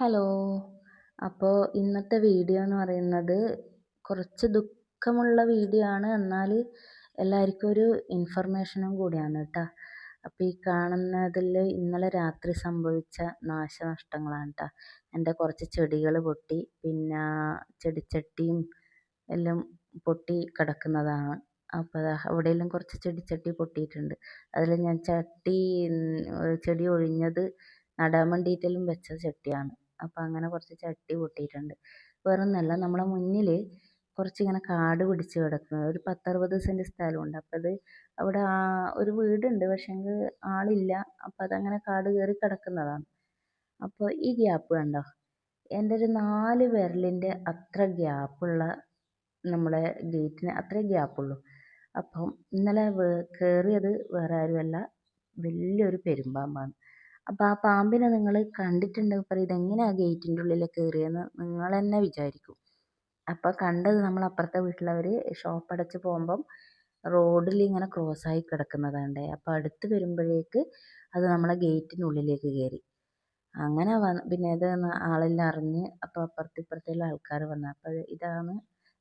Hello. അപ്പോൾ ഇന്നത്തെ video എന്ന് പറയുന്നത് കുറച്ച് ദുഃഖമുള്ള വീഡിയോ ആണ്. എന്നാൽ എല്ലാവർക്കും ഒരു ഇൻഫർമേഷനും കൂടിയാണ് കേട്ടോ അപ്പോൾ ഈ കാണുന്നതിൽ ഇന്നലെ രാത്രി സംഭവിച്ച നാശനഷ്ടങ്ങളാണ് കേട്ടോ എന്റെ കുറച്ച് ചെടികൾ പൊട്ടി. പിന്നെ ചെടിച്ചട്ടിയും എല്ലാം പൊട്ടി കിടക്കുന്നതാണ്. അപ്പോൾ അവിടെയെല്ലാം കുറച്ച് ചെടിച്ചട്ടി പൊട്ടിയിട്ടുണ്ട്. അതിൽ ഞാൻ ചട്ടി ചെടി ഒഴിഞ്ഞത് നടാൻ വേണ്ടിയിട്ടെല്ലാം വെച്ച ചട്ടിയാണ്. അപ്പോൾ അങ്ങനെ കുറച്ച് ചട്ടി പൊട്ടിയിട്ടുണ്ട് വേറൊന്നുമല്ല നമ്മളെ മുന്നിൽ കുറച്ചിങ്ങനെ കാട് പിടിച്ച് കിടക്കുന്നത് ഒരു പത്തറുപത് സെന്റ് സ്ഥലമുണ്ട്. അപ്പോൾ അത് അവിടെ ഒരു വീടുണ്ട്. പക്ഷേങ്കിൽ ആളില്ല. അപ്പോൾ അതങ്ങനെ കാട് കയറി കിടക്കുന്നതാണ്. അപ്പോൾ ഈ ഗ്യാപ്പ് കണ്ടോ? എന്റെ ഒരു നാല് വിരലിന്റെ അത്ര ഗ്യാപ്പുള്ള നമ്മളെ ഗേറ്റിന് അത്രേ ഗ്യാപ്പുള്ളൂ. അപ്പം ഇന്നലെ കയറിയത് വേറെ ആരുമല്ല. വലിയൊരു പെരുമ്പാമ്പാണ്. അപ്പോൾ ആ പാമ്പിനെ നിങ്ങൾ കണ്ടിട്ടുണ്ടെങ്കിൽ പറയും ഇതെങ്ങനെയാണ് ഗേറ്റിന്റെ ഉള്ളിൽ കയറിയെന്ന് നിങ്ങൾ തന്നെ വിചാരിക്കും. അപ്പോൾ കണ്ടത് നമ്മൾ അപ്പുറത്തെ വീട്ടിലവർ ഷോപ്പ് അടച്ച് പോകുമ്പം റോഡിൽ ഇങ്ങനെ ക്രോസ് ആയി കിടക്കുന്നതാണ് അപ്പോൾ അടുത്ത് വരുമ്പോഴേക്ക് അത് നമ്മളെ ഗേറ്റിനുള്ളിലേക്ക് കയറി അങ്ങനെ വന്ന് പിന്നെ ഇത് ആളെല്ലാം അറിഞ്ഞ് അപ്പോൾ അപ്പുറത്ത് ഇപ്പുറത്തുള്ള ആൾക്കാർ വന്നു. അപ്പോൾ ഇതാണ്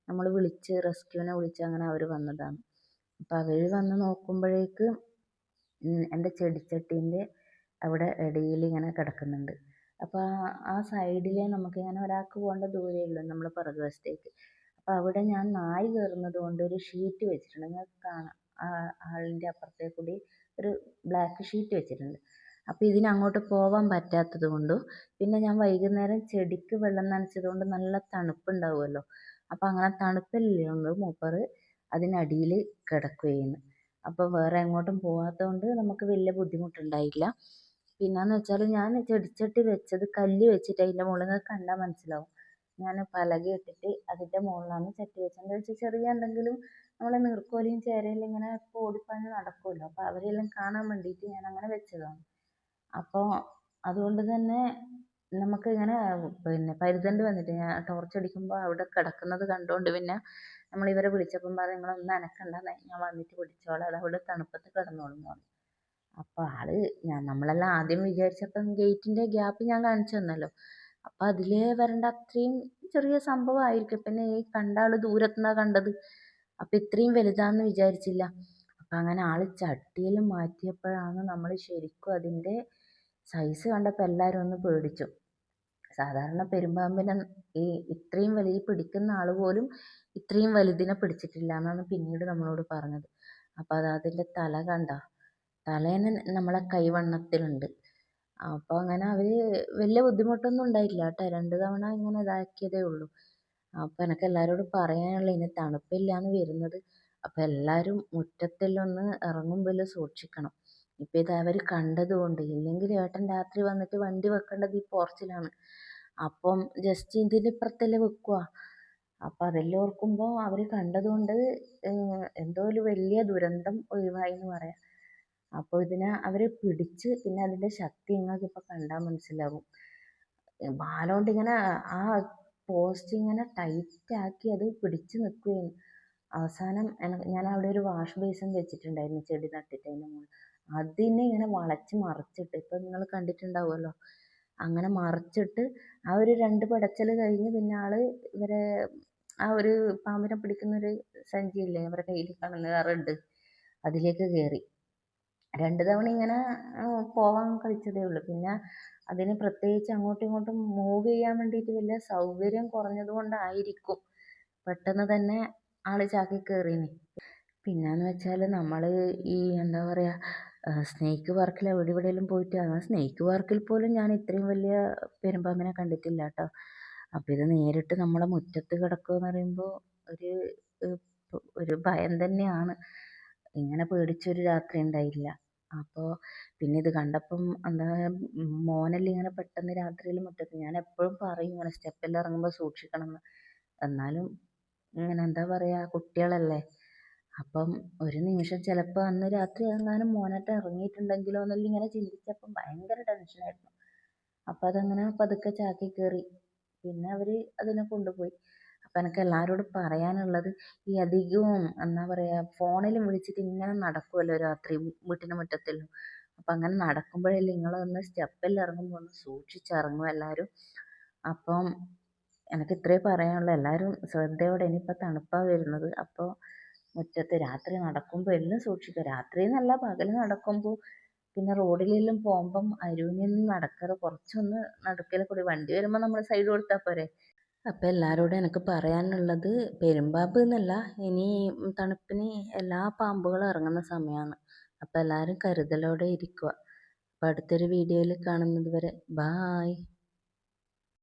നമ്മൾ വിളിച്ച് റെസ്ക്യൂവിനെ വിളിച്ച് അങ്ങനെ അവർ വന്നതാണ്. അപ്പോൾ അവർ വന്ന് നോക്കുമ്പോഴേക്ക് എന്റെ ചെടിച്ചട്ടീന്റെ അവിടെ ഇടയിൽ ഇങ്ങനെ കിടക്കുന്നുണ്ട്. അപ്പോൾ ആ സൈഡിൽ നമുക്കിങ്ങനെ ഒരാൾക്ക് പോകേണ്ട ദൂരമേ ഉള്ളൂ നമ്മൾ പുറകുവശത്തേക്ക്. അപ്പോൾ അവിടെ ഞാൻ നായ് കയറുന്നത് കൊണ്ട് ഒരു ഷീറ്റ് വെച്ചിട്ടുണ്ട്. നിങ്ങൾക്ക് കാണാം ആ ആളിന്റെ അപ്പുറത്തെ കൂടി ഒരു ബ്ലാക്ക് ഷീറ്റ് വെച്ചിട്ടുണ്ട്. അപ്പോൾ ഇതിന് അങ്ങോട്ട് പോകാൻ പറ്റാത്തത് കൊണ്ടും പിന്നെ ഞാൻ വൈകുന്നേരം ചെടിക്ക് വെള്ളം നനച്ചത് കൊണ്ട് നല്ല തണുപ്പുണ്ടാവുമല്ലോ. അപ്പോൾ അങ്ങനെ തണുപ്പില്ലുണ്ട് മൂപ്പർ അതിനടിയിൽ കിടക്കുകയാണ്. അപ്പോൾ വേറെ എങ്ങോട്ടും പോകാത്തത് കൊണ്ട് നമുക്ക് വലിയ ബുദ്ധിമുട്ടുണ്ടായില്ല. പിന്നെയെന്ന് വെച്ചാൽ ഞാൻ ചെടിച്ചട്ടി വെച്ചത് കല്ല് വെച്ചിട്ട് അതിന്റെ മുകളിൽ നിങ്ങൾക്ക് കണ്ടാൽ മനസ്സിലാവും. ഞാൻ പലക ഇട്ടിട്ട് അതിന്റെ മുകളിലാണ് ചട്ടി വെച്ചത്. എന്താ വെച്ചാൽ ചെറിയ എന്തെങ്കിലും നമ്മളെ നീർക്കോലിയും ചേരയെല്ലാം ഇങ്ങനെ ഓടിപ്പാഞ്ഞ് നടക്കുമല്ലോ അപ്പോൾ അവരെല്ലാം കാണാൻ വേണ്ടിയിട്ട് ഞാൻ അങ്ങനെ വെച്ചതാണ്. അപ്പോൾ അതുകൊണ്ട് തന്നെ നമുക്ക് ഇങ്ങനെ പിന്നെ പരിതണ്ട് വന്നിട്ട് ഞാൻ ടോർച്ച് അടിക്കുമ്പോൾ അവിടെ കിടക്കുന്നത് കണ്ടുകൊണ്ട് പിന്നെ നമ്മൾ ഇവരെ വിളിച്ചപ്പം പറഞ്ഞു നിങ്ങളൊന്നും അനക്കണ്ട ഞാൻ വന്നിട്ട് പിടിച്ചോളാം. അത് അവിടെ തണുപ്പത്ത് കിടന്നോളും പറഞ്ഞു. അപ്പോൾ ആൾ ഞാൻ നമ്മളെല്ലാം ആദ്യം വിചാരിച്ചപ്പം ഗേറ്റിന്റെ ഗ്യാപ്പ് ഞാൻ കാണിച്ചു തന്നല്ലോ. അപ്പോൾ അതിലേ വരേണ്ട അത്രയും ചെറിയ സംഭവമായിരിക്കും പിന്നെ ഈ കണ്ട ആൾ ദൂരത്തുനിന്നാണ് കണ്ടത്. അപ്പോൾ ഇത്രയും വലുതാന്ന് വിചാരിച്ചില്ല. അപ്പം അങ്ങനെ ആൾ ചട്ടിയിൽ മാറ്റിയപ്പോഴാണ് നമ്മൾ ശരിക്കും അതിന്റെ സൈസ് കണ്ടപ്പോൾ എല്ലാവരും ഒന്ന് പേടിച്ചു. സാധാരണ പെരുമ്പാമ്പിനെ ഈ ഇത്രയും വലിയ പിടിക്കുന്ന ആൾ പോലും ഇത്രയും വലുതിനെ പിടിച്ചിട്ടില്ല എന്നാണ് പിന്നീട് നമ്മളോട് പറഞ്ഞത്. അപ്പോൾ അത് അതിന്റെ തല കണ്ടോ തലേന്ന് നമ്മളെ കൈവണ്ണത്തിലുണ്ട് അപ്പോൾ അങ്ങനെ അവർ വലിയ ബുദ്ധിമുട്ടൊന്നും ഉണ്ടായില്ല കേട്ടോ. രണ്ട് തവണ ഇങ്ങനെ ഇതാക്കിയതേ ഉള്ളൂ. അപ്പോൾ എനിക്ക് എല്ലാവരോടും പറയാനുള്ളത് ഇനി തണുപ്പില്ലാന്ന് വരുന്നത്. അപ്പോൾ എല്ലാവരും മുറ്റത്തെല്ലാം ഒന്ന് ഇറങ്ങുമ്പോൾ സൂക്ഷിക്കണം. ഇപ്പോൾ ഇത് അവർ കണ്ടതുകൊണ്ട് ഇല്ലെങ്കിൽ ഏട്ടൻ രാത്രി വന്നിട്ട് വണ്ടി വെക്കേണ്ടത് ഈ പോർച്ചിലാണ്. അപ്പം ജസ്റ്റ് ഇതിന്റെ ഇപ്പുറത്തല്ലേ വെക്കുക അപ്പം അതെല്ലാം ഓർക്കുമ്പോൾ അവർ കണ്ടതുകൊണ്ട് എന്തോ ഒരു വലിയ ദുരന്തം ഒഴിവായി എന്ന് പറയാം. അപ്പോൾ ഇതിനെ അവർ പിടിച്ച് പിന്നെ അതിന്റെ ശക്തി നിങ്ങൾക്കിപ്പോൾ കണ്ടാൽ മനസ്സിലാകും ബാലോണ്ട് ഇങ്ങനെ ആ പോസ്റ്റ് ഇങ്ങനെ ടൈറ്റാക്കി അത് പിടിച്ച് നിൽക്കുകയും അവസാനം ഞാൻ അവിടെ ഒരു വാഷ് ബേസിൻ വെച്ചിട്ടുണ്ടായിരുന്നു ചെടി നട്ടിട്ട് അതിന്റെ മുകളിൽ അതിനെ ഇങ്ങനെ വളച്ച് മറിച്ചിട്ട് ഇപ്പം നിങ്ങൾ കണ്ടിട്ടുണ്ടാവുമല്ലോ. അങ്ങനെ മറിച്ചിട്ട് ആ ഒരു രണ്ട് പടച്ചൽ കഴിഞ്ഞ് പിന്നെ ആൾ ഇവരെ ആ ഒരു പാമ്പിനെ പിടിക്കുന്ന ഒരു സഞ്ചിയില്ലേ അവരുടെ കയ്യിൽ കാണുന്ന റെഡ് അതിലേക്ക് കയറി രണ്ട് തവണ ഇങ്ങനെ പോവാൻ കളിച്ചതേ ഉള്ളൂ. പിന്നെ അതിന് പ്രത്യേകിച്ച് അങ്ങോട്ടും ഇങ്ങോട്ടും മൂവ് ചെയ്യാൻ വേണ്ടിയിട്ട് വലിയ സൗകര്യം കുറഞ്ഞത് കൊണ്ടായിരിക്കും. പെട്ടെന്ന് തന്നെ ആൾ ചാക്കി കയറീന് പിന്നെയെന്ന് വെച്ചാൽ നമ്മൾ ഈ എന്താ പറയുക സ്നേക്ക് പാർക്കിൽ എവിടെ എവിടെയെങ്കിലും പോയിട്ട് ആ സ്നേക്ക് പാർക്കിൽ പോലും ഞാൻ ഇത്രയും വലിയ പെരുമ്പാമ്പിനെ കണ്ടിട്ടില്ല കേട്ടോ അപ്പോൾ ഇത് നേരിട്ട് നമ്മളെ മുറ്റത്ത് കിടക്കുമെന്ന് പറയുമ്പോൾ ഒരു ഒരു ഭയം തന്നെയാണ്. ഇങ്ങനെ പേടിച്ചൊരു രാത്രി ഉണ്ടായില്ല. അപ്പോൾ പിന്നെ ഇത് കണ്ടപ്പം എന്താ മോനല്ലേ ഇങ്ങനെ പെട്ടെന്ന് രാത്രിയിൽ മുറ്റത്ത് ഞാൻ എപ്പോഴും പറയും ഇങ്ങനെ സ്റ്റെപ്പെല്ലാം ഇറങ്ങുമ്പോൾ സൂക്ഷിക്കണം എന്ന് എന്നാലും ഇങ്ങനെ എന്താ പറയുക കുട്ടികളല്ലേ. അപ്പം ഒരു നിമിഷം ചിലപ്പോൾ അന്ന് രാത്രി എങ്ങാനും മോനായിട്ട് ഇറങ്ങിയിട്ടുണ്ടെങ്കിലോ എന്നല്ല ഇങ്ങനെ ചിന്തിച്ചപ്പം ഭയങ്കര ടെൻഷനായിരുന്നു അപ്പോൾ അതങ്ങനെ പതുക്കെ ചാക്കി കയറി പിന്നെ അവർ അതിനെ കൊണ്ടുപോയി. അപ്പം എനിക്ക് എല്ലാവരോടും പറയാനുള്ളത് ഈ അധികവും എന്താ പറയുക ഫോണിലും വിളിച്ചിട്ട് ഇങ്ങനെ നടക്കുമല്ലോ രാത്രി വീട്ടിന്റെ മുറ്റത്തെല്ലാം അപ്പം അങ്ങനെ നടക്കുമ്പോഴല്ലേ നിങ്ങളൊന്ന് സ്റ്റെപ്പെല്ലാം ഇറങ്ങുമ്പോൾ ഒന്ന് സൂക്ഷിച്ചിറങ്ങും എല്ലാവരും. അപ്പം എനിക്ക് ഇത്രേ പറയാനുള്ളൂ. എല്ലാവരും ശ്രദ്ധയോടെ ഇനിയിപ്പോൾ തണുപ്പാണ് വരുന്നത്. അപ്പോൾ മുറ്റത്ത് രാത്രി നടക്കുമ്പോൾ എല്ലാം സൂക്ഷിക്കുക. രാത്രി എന്നല്ല പകൽ നടക്കുമ്പോൾ പിന്നെ റോഡിലെല്ലാം പോകുമ്പം അരുവിൽ നിന്ന് നടക്കാറ് കുറച്ചൊന്ന് നടുക്കിൽ കൂടി. വണ്ടി വരുമ്പോൾ നമ്മൾ സൈഡ് കൊടുത്താൽ പോരെ. അപ്പോൾ എല്ലാവരോടും എനിക്ക് പറയാനുള്ളത് പെരുമ്പാമ്പ് എന്നല്ല ഇനി തണുപ്പിന് എല്ലാ പാമ്പുകളും ഇറങ്ങുന്ന സമയമാണ് അപ്പോൾ എല്ലാവരും കരുതലോടെ ഇരിക്കുക അപ്പോൾ അടുത്തൊരു വീഡിയോയിൽ കാണുന്നത് വരെ ബായ്.